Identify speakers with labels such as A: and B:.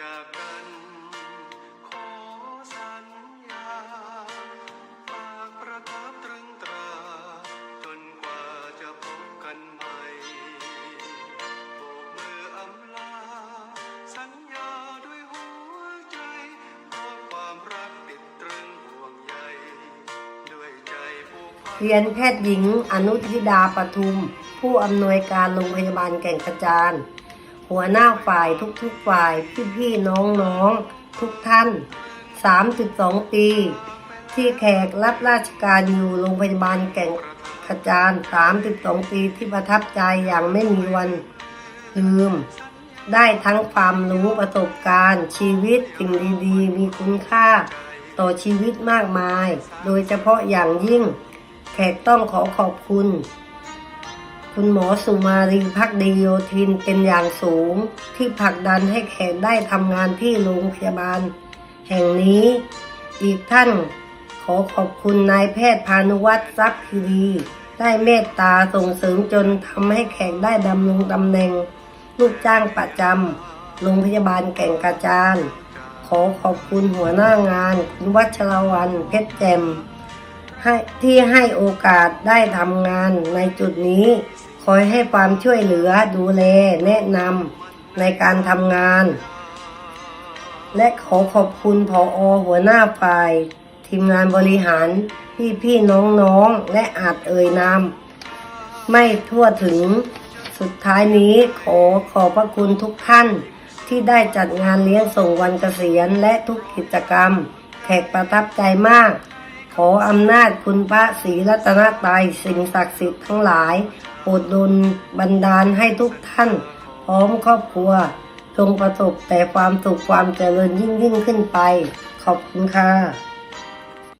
A: จากกันขอสัญญาฝากประทับตรึงตรา จนกว่าจะพบกันใหม่โบกมืออำลา สัญญาด้วยหัวใจเพราะความรักติดตรึงห่วงใยด้วยใจผูกพัน
B: เรียนแพทย์หญิงอนุทิดาปทุม ผู้อำนวยการโรงพยาบาลแก่งกระจาน หัวหน้าฝ่ายทุกๆฝ่ายพี่ๆน้องๆทุกท่าน 32 ปี ที่แขกรับราชการอยู่โรงพยาบาลแก่งกระจาน32 ปีที่ประทับใจอย่างไม่มีวันลืม ได้ทั้งความรู้ประสบการณ์ ชีวิตสิ่งดีๆ มีคุณค่า ต่อชีวิตมากมาย โดยเฉพาะอย่างยิ่ง แขกต้องขอขอบคุณ คุณหมอสุมารีพักดีโยธินเป็นอย่างสูง ที่ผลักดันให้แขกได้ทำงานที่โรงพยาบาล แห่งนี้ อีกท่านขอขอบคุณนายแพทย์พานุวัตรทรัพย์คีรีได้เมตตาส่งเสริมจนทำให้แขกได้ดำรงตำแหน่ง ลูกจ้างประจำโรงพยาบาลแก่งกระจานขอขอบคุณหัวหน้างานคุณวัชรวัน เพชรแจ่มที่ให้โอกาสได้ทำงานในจุดนี้ คอยให้ความช่วยเหลือดูแลแนะนำในการทำงาน และขอขอบคุณผออหัวหน้าฝ่าย ทีมงานบริหารพี่พี่ๆน้องและอาจเอ่ยนามไม่ทั่วถึงสุดท้ายนี้ขอขอบพระคุณทุกท่านที่ได้จัดงานเลี้ยงส่งวันเกษียณและทุกกิจกรรม แขกประทับใจมาก ขออำนาจคุณพระศรีรัตนตรัยสิ่งศักดิ์สิทธิ์ทั้งหลาย ปรดดลบันดาลให้ทุกท่าน พร้อมครอบครัว จงประสบแต่ความสุขความเจริญยิ่งยิ่งขึ้นไป ขอบคุณค่ะ